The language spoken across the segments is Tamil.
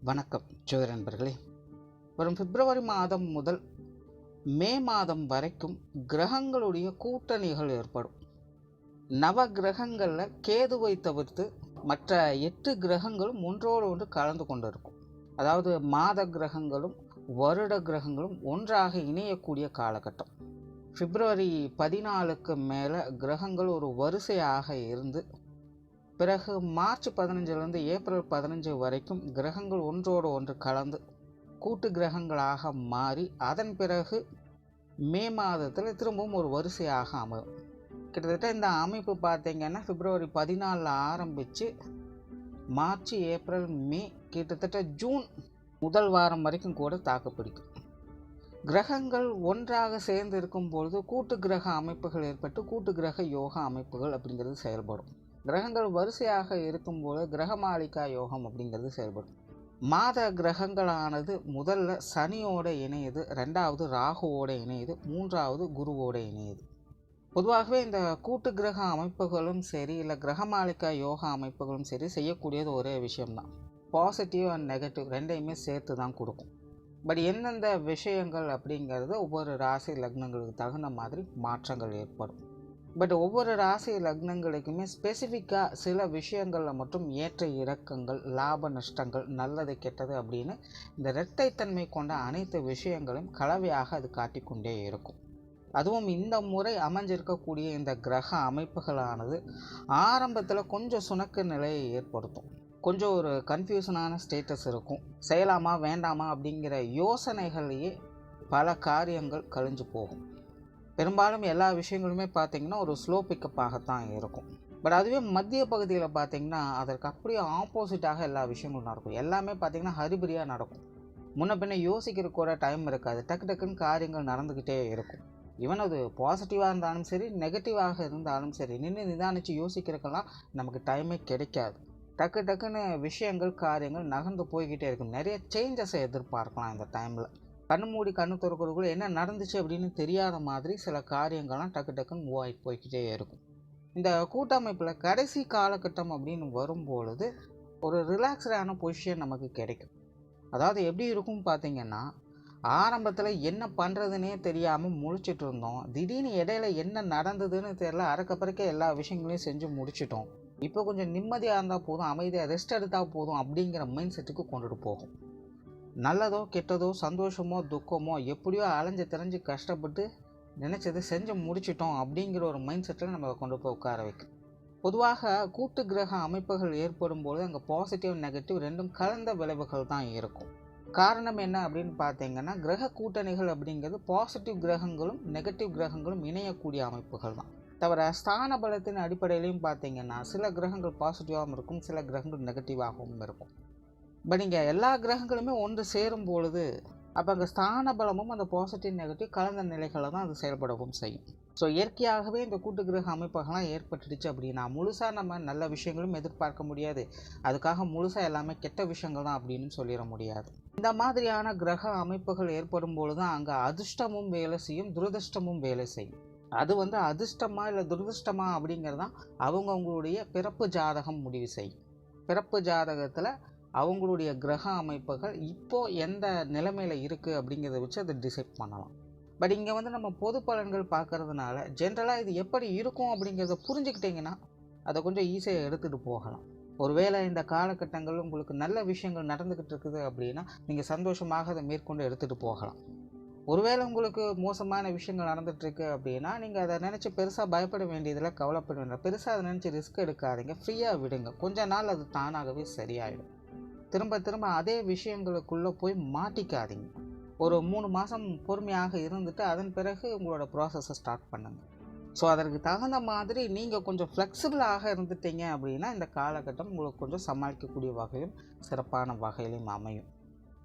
வணக்கம் ஜோதிட நண்பர்களே. வரும் பிப்ரவரி மாதம் முதல் மே மாதம் வரைக்கும் கிரகங்களுடைய கூட்டணிகள் ஏற்படும். நவ கிரகங்களில் கேதுவை தவிர்த்து மற்ற எட்டு கிரகங்களும் ஒன்றோடு ஒன்று கலந்து கொண்டு இருக்கும் அதாவது மாத கிரகங்களும் வருட கிரகங்களும் ஒன்றாக இணையக்கூடிய காலகட்டம். பிப்ரவரி பதினாலுக்கு மேலே கிரகங்கள் ஒரு வரிசையாக இருந்து பிறகு மார்ச் பதினஞ்சிலிருந்து ஏப்ரல் பதினஞ்சு வரைக்கும் கிரகங்கள் ஒன்றோடு ஒன்று கலந்து கூட்டு கிரகங்களாக மாறி அதன் பிறகு மே மாதத்தில் திரும்பவும் ஒரு வரிசையாக அமையும். கிட்டத்தட்ட இந்த அமைப்பு பார்த்தீங்கன்னா பிப்ரவரி பதினாலில் ஆரம்பித்து மார்ச் ஏப்ரல் மே கிட்டத்தட்ட ஜூன் முதல் வாரம் வரைக்கும் கூட தாக்கு பிடிக்கும். கிரகங்கள் ஒன்றாக சேர்ந்து இருக்கும் பொழுது கூட்டு கிரக அமைப்புகள் ஏற்பட்டு கூட்டு கிரக யோகா அமைப்புகள் அப்படிங்கிறது செயல்படும். கிரகங்கள் வரிசையாக இருக்கும்போது கிரகமாளிகா யோகம் அப்படிங்கிறது செயல்படும். மாத கிரகங்களானது முதல்ல சனியோட இணையுது ரெண்டாவது ராகுவோட இணையுது மூன்றாவது குருவோட இணையுது. பொதுவாகவே இந்த கூட்டு கிரக அமைப்புகளும் சரி இல்லை கிரகமாளிகா யோகா அமைப்புகளும் சரி செய்யக்கூடியது ஒரே விஷயம்தான். பாசிட்டிவ் அண்ட் நெகட்டிவ் ரெண்டையுமே சேர்த்து தான் கொடுக்கும். பட் எந்தெந்த விஷயங்கள் அப்படிங்கிறது ஒவ்வொரு ராசி லக்னங்களுக்கு தகுந்த மாதிரி மாற்றங்கள் ஏற்படும். பட் ஒவ்வொரு ராசி லக்னங்களுக்குமே ஸ்பெசிஃபிக்காக சில விஷயங்களில் மட்டும் ஏற்ற இறக்கங்கள் லாப நஷ்டங்கள் நல்லது கெட்டது அப்படின்னு இந்த இரட்டைத்தன்மை கொண்ட அனைத்து விஷயங்களையும் கலவையாக அது காட்டிக்கொண்டே இருக்கும். அதுவும் இந்த முறை அமைஞ்சிருக்கக்கூடிய இந்த கிரக அமைப்புகளானது ஆரம்பத்தில் கொஞ்சம் சுணக்க நிலையை ஏற்படுத்தும். கொஞ்சம் ஒரு கன்ஃபியூஷனான ஸ்டேட்டஸ் இருக்கும். செய்யலாமா வேண்டாமா அப்படிங்கிற யோசனைகள்லேயே பல காரியங்கள் கழிஞ்சு போகும். பெரும்பாலும் எல்லா விஷயங்களுமே பார்த்திங்கன்னா ஒரு ஸ்லோ பிக்கப்பாகத்தான் இருக்கும். பட் அதுவே மத்திய பகுதியில் பார்த்திங்கன்னா அதற்கு அப்படியே ஆப்போசிட்டாக எல்லா விஷயங்களும் நடக்கும். எல்லாமே பார்த்திங்கன்னா ஹரிபரியாக நடக்கும். முன்ன பின்ன யோசிக்கிற கூட டைம் இருக்காது. டக்கு டக்குன்னு காரியங்கள் நடந்துக்கிட்டே இருக்கும். ஈவன் அது பாசிட்டிவாக இருந்தாலும் சரி நெகட்டிவாக இருந்தாலும் சரி நின்று நிதானித்து யோசிக்கிறதுக்கெல்லாம் நமக்கு டைமே கிடைக்காது. டக்கு டக்குன்னு விஷயங்கள் காரியங்கள் நகர்ந்து போய்கிட்டே இருக்கும். நிறைய சேஞ்சஸை எதிர்பார்க்கலாம் இந்த டைமில் கண்ணு மூடி கண்ணு திறக்கிறதுக்குள்ள என்ன நடந்துச்சு அப்படின்னு தெரியாத மாதிரி சில காரியங்கள்லாம் டக்கு டக்குன்னு மூவ் ஆகிட்டு போய்கிட்டே இருக்கும். இந்த கூட்டமைப்பில் கடைசி காலகட்டம் அப்படின்னு வரும்பொழுது ஒரு ரிலாக்ஸ்டான பொசிஷன் நமக்கு கிடைக்கும். அதாவது எப்படி இருக்கும் பார்த்தீங்கன்னா ஆரம்பத்தில் என்ன பண்ணுறதுனே தெரியாமல் முழிச்சிட்டு இருந்தோம். திடீர்னு இடையில என்ன நடந்ததுன்னு தெரியல. அறக்கப்பறக்க எல்லா விஷயங்களையும் செஞ்சு முடிச்சிட்டோம். இப்போ கொஞ்சம் நிம்மதியாக இருந்தால் போதும் அமைதியாக ரெஸ்ட் எடுத்தால் போதும் அப்படிங்கிற மைண்ட் செட்டுக்கு கொண்டுட்டு போகும். நல்லதோ கெட்டதோ சந்தோஷமோ துக்கமோ எப்படியோ அலைஞ்சு தெரிஞ்சு கஷ்டப்பட்டு நினச்சதை செஞ்சு முடிச்சிட்டோம் அப்படிங்கிற ஒரு மைண்ட் செட்டில் நம்ம கொண்டு போய் உட்கார வைக்கும் பொதுவாக கூட்டு கிரக அமைப்புகள் ஏற்படும் போது அங்கே பாசிட்டிவ் நெகட்டிவ் ரெண்டும் கலந்த விளைவுகள் தான் இருக்கும். காரணம் என்ன அப்படின்னு பார்த்தீங்கன்னா கிரக கூட்டணிகள் அப்படிங்கிறது பாசிட்டிவ் கிரகங்களும் நெகட்டிவ் கிரகங்களும் இணையக்கூடிய அமைப்புகள் தான். தவிர ஸ்தான பலத்தின் அடிப்படையிலையும் பார்த்தீங்கன்னா சில கிரகங்கள் பாசிட்டிவாகவும் இருக்கும் சில கிரகங்கள் நெகட்டிவாகவும் இருக்கும். பட் இங்கே எல்லா கிரகங்களுமே ஒன்று சேரும் பொழுது அப்போ அங்கே ஸ்தான பலமும் அந்த பாசிட்டிவ் நெகட்டிவ் கலந்த நிலைகளை தான் அது செயல்படவும் செய்யும். ஸோ இயற்கையாகவே இந்த கூட்டு கிரக அமைப்புகள்லாம் ஏற்பட்டுடுச்சு அப்படின்னா முழுசாக நம்ம நல்ல விஷயங்களும் எதிர்பார்க்க முடியாது. அதுக்காக முழுசாக எல்லாமே கெட்ட விஷயங்கள் தான் அப்படின்னு சொல்லிட முடியாது. இந்த மாதிரியான கிரக அமைப்புகள் ஏற்படும் பொழுது தான் அங்கே அதிர்ஷ்டமும் வேலை செய்யும் துரதிர்ஷ்டமும் வேலை செய்யும். அது வந்து அதிர்ஷ்டமா இல்லை துரதிர்ஷ்டமா அப்படிங்கிறது தான் அவங்கவுங்களுடைய பிறப்பு ஜாதகம் முடிவு செய்யும். பிறப்பு ஜாதகத்தில் அவங்களுடைய கிரக அமைப்புகள் இப்போது எந்த நிலைமையில் இருக்குது அப்படிங்கிறத வச்சு அதை டிசைட் பண்ணலாம். பட் இங்கே வந்து நம்ம பொது பலன்கள் பார்க்கறதுனால ஜென்ரலாக இது எப்படி இருக்கும் அப்படிங்கிறத புரிஞ்சுக்கிட்டிங்கன்னா அதை கொஞ்சம் ஈஸியாக எடுத்துகிட்டு போகலாம். ஒருவேளை இந்த காலகட்டங்கள் உங்களுக்கு நல்ல விஷயங்கள் நடந்துக்கிட்டு இருக்குது அப்படின்னா நீங்கள் சந்தோஷமாக அதை மேற்கொண்டு எடுத்துகிட்டு போகலாம். ஒருவேளை உங்களுக்கு மோசமான விஷயங்கள் நடந்துகிட்ருக்கு அப்படின்னா நீங்கள் அதை நினச்சி பெருசாக பயப்பட வேண்டியதில் கவலைப்பட வேண்டாம். பெருசாக அதை நினச்சி ரிஸ்க் எடுக்காதீங்க. ஃப்ரீயாக விடுங்க. கொஞ்ச நாள் அது தானாகவே சரியாயிடும். திரும்ப திரும்ப அதே விஷயங்களுக்குள்ளே போய் மாட்டிக்காதீங்க. ஒரு மூணு மாதம் பொறுமையாக இருந்துட்டு அதன் பிறகு உங்களோட ப்ராசஸை ஸ்டார்ட் பண்ணுங்கள் ஸோ அதற்கு தகுந்த மாதிரி நீங்கள் கொஞ்சம் ஃப்ளெக்சிபிளாக இருந்துட்டீங்க அப்படின்னா இந்த காலகட்டம் உங்களுக்கு கொஞ்சம் சமாளிக்கக்கூடிய வகையிலும் சிறப்பான வகையிலும் அமையும்.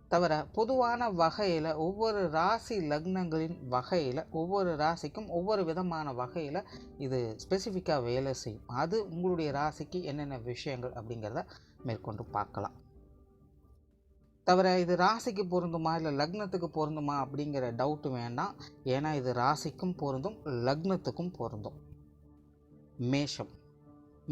தவிர பொதுவான வகையில் ஒவ்வொரு ராசி லக்னங்களின் வகையில் ஒவ்வொரு ராசிக்கும் ஒவ்வொரு விதமான வகையில் இது ஸ்பெசிஃபிக்காக வேலை செய்யும். அது உங்களுடைய ராசிக்கு என்னென்ன விஷயங்கள் அப்படிங்கிறத மேற்கொண்டு பார்க்கலாம். தவிர இது ராசிக்கு பொருந்துமா? இல்லை லக்னத்துக்கு பொருந்துமா? அப்படிங்கிற டவுட்டு வேண்டாம். ஏன்னா இது ராசிக்கும் பொருந்தும் லக்னத்துக்கும் பொருந்தும். மேஷம்.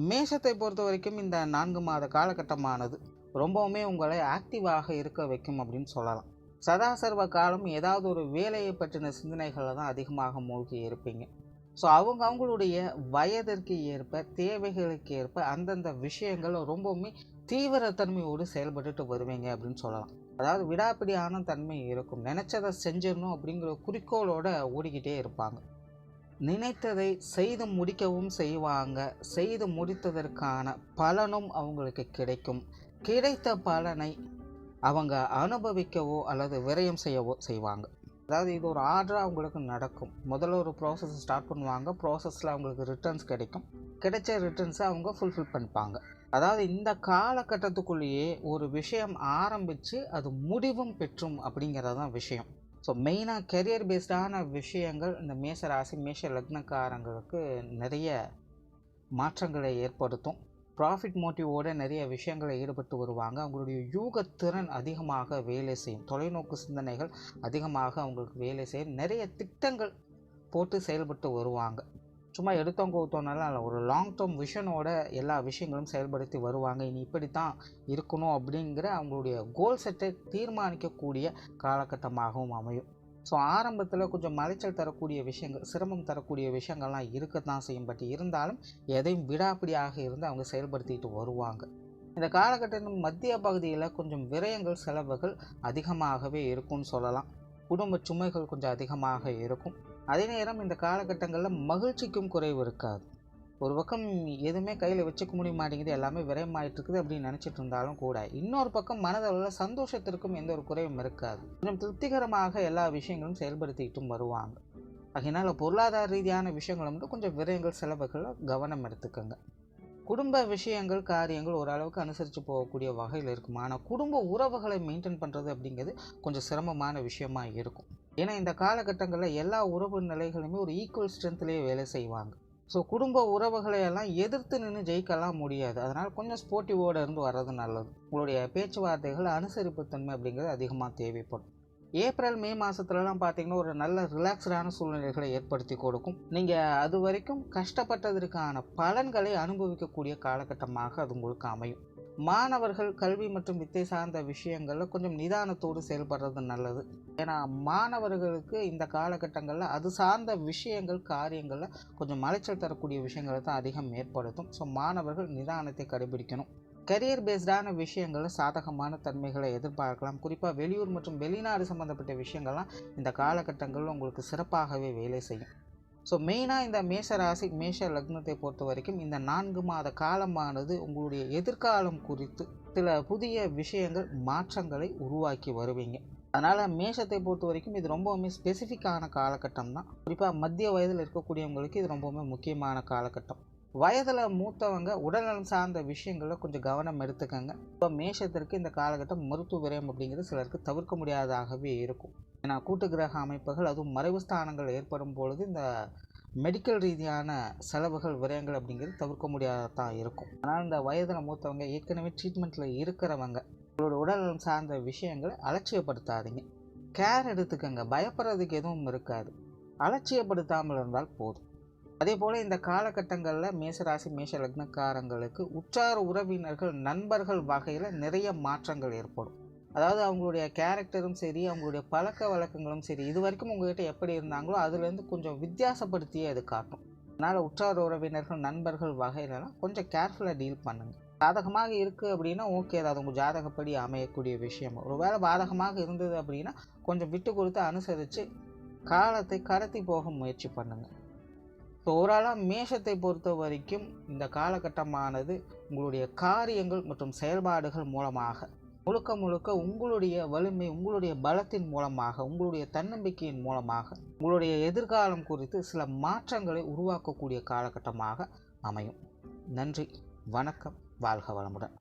மேஷத்தை பொறுத்த வரைக்கும் இந்த நான்கு மாத காலகட்டமானது ரொம்பவுமே உங்களை ஆக்டிவாக இருக்க வைக்கும் அப்படின்னு சொல்லலாம். சதாசர்வ காலம் ஏதாவது ஒரு வேலையை பற்றின சிந்தனைகளில் தான் அதிகமாக மூழ்கி இருப்பீங்க. ஸோ அவங்க அவங்களுடைய வயதிற்கு ஏற்ப தேவைகளுக்கு ஏற்ப அந்தந்த விஷயங்கள் ரொம்பவுமே தீவிரத்தன்மையோடு செயல்பட்டுட்டு வருவீங்க அப்படின்னு சொல்லலாம். அதாவது விடாப்பிடியான தன்மை இருக்கும். நினச்சதை செஞ்சிடணும் அப்படிங்கிற குறிக்கோளோட ஓடிக்கிட்டே இருப்பாங்க. நினைத்ததை செய்து முடிக்கவும் செய்வாங்க. செய்து முடித்ததற்கான பலனும் அவங்களுக்கு கிடைக்கும். கிடைத்த பலனை அவங்க அனுபவிக்கவோ அல்லது விரயம் செய்யவோ செய்வாங்க. அதாவது இது ஒரு ஆர்டராக அவங்களுக்கு நடக்கும். முதல்ல ஒரு ப்ராசஸ் ஸ்டார்ட் பண்ணுவாங்க. ப்ராசஸில் அவங்களுக்கு ரிட்டர்ன்ஸ் கிடைக்கும். கிடைச்ச ரிட்டர்ன்ஸை அவங்க ஃபுல்ஃபில் பண்ணிப்பாங்க. அதாவது இந்த காலகட்டத்துக்குள்ளேயே ஒரு விஷயம் ஆரம்பித்து அது முடிவும் பெற்றும் அப்படிங்கிறது தான் விஷயம். ஸோ மெயினாக கெரியர் பேஸ்டான விஷயங்கள் இந்த மேஷ ராசி மேஷ லக்னக்காரங்களுக்கு நிறைய மாற்றங்களை ஏற்படுத்தும். ப்ராஃபிட் மோட்டிவோட நிறைய விஷயங்களை ஈடுபட்டு வருவாங்க. அவங்களுடைய யூகத்திறன் அதிகமாக வேலை செய்யும். தொலைநோக்கு சிந்தனைகள் அதிகமாக அவங்களுக்கு வேலை செய்யும் நிறைய திட்டங்கள் போட்டு செயல்பட்டு வருவாங்க. சும்மா எடுத்தோம் கொடுத்தோம்னால ஒரு லாங் டேர்ம் விஷனோட எல்லா விஷயங்களும் செயல்படுத்தி வருவாங்க. இனி இப்படி தான் இருக்கணும் அப்படிங்கிற அவங்களுடைய கோல் செட்டை தீர்மானிக்கக்கூடிய காலகட்டமாகவும் அமையும். ஸோ ஆரம்பத்தில் கொஞ்சம் மலைச்சல் தரக்கூடிய விஷயங்கள் சிரமம் தரக்கூடிய விஷயங்கள்லாம் இருக்க தான் செய்யும். பட் இருந்தாலும் எதையும் விடாப்பிடியாக இருந்து அவங்க செயல்படுத்திட்டு வருவாங்க. இந்த காலகட்டத்தின் மத்திய பகுதியில் கொஞ்சம் விரயங்கள் செலவுகள் அதிகமாகவே இருக்கும்னு சொல்லலாம். குடும்ப சுமைகள் கொஞ்சம் அதிகமாக இருக்கும். அதே நேரம் இந்த காலகட்டங்களில் மகிழ்ச்சிக்கும் குறைவு இருக்காது. ஒரு பக்கம் எதுவுமே கையில் வச்சுக்க முடிய மாட்டேங்குது எல்லாமே விரயமாயிட்டு இருக்குது அப்படின்னு நினச்சிட்டு இருந்தாலும் கூட இன்னொரு பக்கம் மனதளவில் சந்தோஷத்திற்கும் எந்த ஒரு குறையும் இருக்காது. கொஞ்சம் திருப்திகரமாக எல்லா விஷயங்களும் செயல்படுத்திக்கிட்டும் வருவாங்க. அதனால் பொருளாதார ரீதியான விஷயங்களை மட்டும் கொஞ்சம் விரயங்கள் செலவுகளில் கவனம் எடுத்துக்கோங்க. குடும்ப விஷயங்கள் காரியங்கள் ஓரளவுக்கு அனுசரித்து போகக்கூடிய வகையில் இருக்கும்? ஆனால் குடும்ப உறவுகளை மெயின்டைன் பண்ணுறது அப்படிங்கிறது கொஞ்சம் சிரமமான விஷயமா இருக்கும். ஏன்னா இந்த காலகட்டங்களில் எல்லா உறவு நிலைகளுமே ஒரு ஈக்குவல் ஸ்ட்ரென்த்லேயே வேலை செய்வாங்க. ஸோ குடும்ப உறவுகளை எல்லாம் எதிர்த்து நின்று ஜெயிக்கலாம் முடியாது. அதனால் கொஞ்சம் ஸ்போர்ட்டிவோடு இருந்து வர்றது நல்லது. உங்களுடைய பேச்சுவார்த்தைகள் அனுசரிப்புத்தன்மை அப்படிங்கிறது அதிகமாக தேவைப்படும். ஏப்ரல் மே மாதத்துலலாம் பார்த்தீங்கன்னா ஒரு நல்ல ரிலாக்ஸ்டான சூழ்நிலைகளை ஏற்படுத்தி கொடுக்கும். நீங்கள் அது வரைக்கும் கஷ்டப்பட்டதற்கான பலன்களை அனுபவிக்கக்கூடிய காலகட்டமாக அது உங்களுக்கு அமையும். மாணவர்கள் கல்வி மற்றும் வித்தை சார்ந்த விஷயங்களில் கொஞ்சம் நிதானத்தோடு செயல்படுறது நல்லது. ஏன்னா மாணவர்களுக்கு இந்த காலகட்டங்களில் அது சார்ந்த விஷயங்கள் காரியங்களில் கொஞ்சம் மலைச்சல் தரக்கூடிய விஷயங்களை தான் அதிகம் ஏற்படுத்தும். ஸோ மாணவர்கள் நிதானத்தை கடைபிடிக்கணும். கரியர் பேஸ்டான விஷயங்களில் சாதகமான தன்மைகளை எதிர்பார்க்கலாம். குறிப்பாக வெளியூர் மற்றும் வெளிநாடு சம்மந்தப்பட்ட விஷயங்கள்லாம் இந்த காலகட்டங்களில் உங்களுக்கு சிறப்பாகவே வேலை செய்யும். ஸோ மெயினாக இந்த மேஷ ராசி மேஷ லக்னத்தை பொறுத்த வரைக்கும் இந்த நான்கு மாத காலமானது உங்களுடைய எதிர்காலம் குறித்து சில புதிய விஷயங்கள் மாற்றங்களை உருவாக்கி வருவீங்க. அதனால் மேஷத்தை பொறுத்த வரைக்கும் இது ரொம்பவுமே ஸ்பெசிஃபிக்கான காலகட்டம் தான் குறிப்பாக மத்திய வயதில் இருக்கக்கூடியவங்களுக்கு இது ரொம்பவுமே முக்கியமான காலகட்டம். வயதில் மூத்தவங்க உடல்நலம் சார்ந்த விஷயங்களில் கொஞ்சம் கவனம் எடுத்துக்கங்க. இப்போ மேஷத்திற்கு இந்த காலகட்டம் மருத்துவ விரயம் அப்படிங்கிறது சிலருக்கு தவிர்க்க முடியாததாகவே இருக்கும். ஏன்னா கூட்டு கிரக அமைப்புகள் அதுவும் மறைவு ஸ்தானங்கள் ஏற்படும் பொழுது இந்த மெடிக்கல் ரீதியான செலவுகள் விரயங்கள் அப்படிங்கிறது தவிர்க்க முடியாததான் இருக்கும். ஆனால் இந்த வயதில் மூத்தவங்க ஏற்கனவே ட்ரீட்மெண்ட்டில் இருக்கிறவங்க உங்களோட உடல்நலம் சார்ந்த விஷயங்களை அலட்சியப்படுத்தாதீங்க. கேர் எடுத்துக்கங்க. பயப்படுறதுக்கு எதுவும் இருக்காது. அலட்சியப்படுத்தாமல் இருந்தால் போதும். அதே போல் இந்த காலகட்டங்களில் மேசராசி மேஷ லக்னக்காரங்களுக்கு உற்றார் உறவினர்கள் நண்பர்கள் வகையில் நிறைய மாற்றங்கள் ஏற்படும். அதாவது அவங்களுடைய கேரக்டரும் சரி அவங்களுடைய பழக்க வழக்கங்களும் சரி இது வரைக்கும் உங்கள்கிட்ட எப்படி இருந்தாங்களோ அதுலேருந்து கொஞ்சம் வித்தியாசப்படுத்தியே அது காட்டும். அதனால் உற்றார் உறவினர்கள் நண்பர்கள் வகையிலலாம் கொஞ்சம் கேர்ஃபுல்லாக டீல் பண்ணுங்கள் சாதகமாக இருக்குது அப்படின்னா ஓகே அது உங்கள் ஜாதகப்படி அமையக்கூடிய விஷயம். ஒருவேளை பாதகமாக இருந்தது அப்படின்னா கொஞ்சம் விட்டு கொடுத்து அனுசரித்து காலத்தை கடத்தி போக முயற்சி பண்ணுங்கள் இப்போ ஓவராலாக மேஷத்தை பொறுத்த வரைக்கும் இந்த காலகட்டமானது உங்களுடைய காரியங்கள் மற்றும் செயல்பாடுகள் மூலமாக முழுக்க முழுக்க உங்களுடைய வலிமை உங்களுடைய பலத்தின் மூலமாக உங்களுடைய தன்னம்பிக்கையின் மூலமாக உங்களுடைய எதிர்காலம் குறித்து சில மாற்றங்களை உருவாக்கக்கூடிய காலகட்டமாக அமையும். நன்றி வணக்கம் வாழ்க வளமுடன்.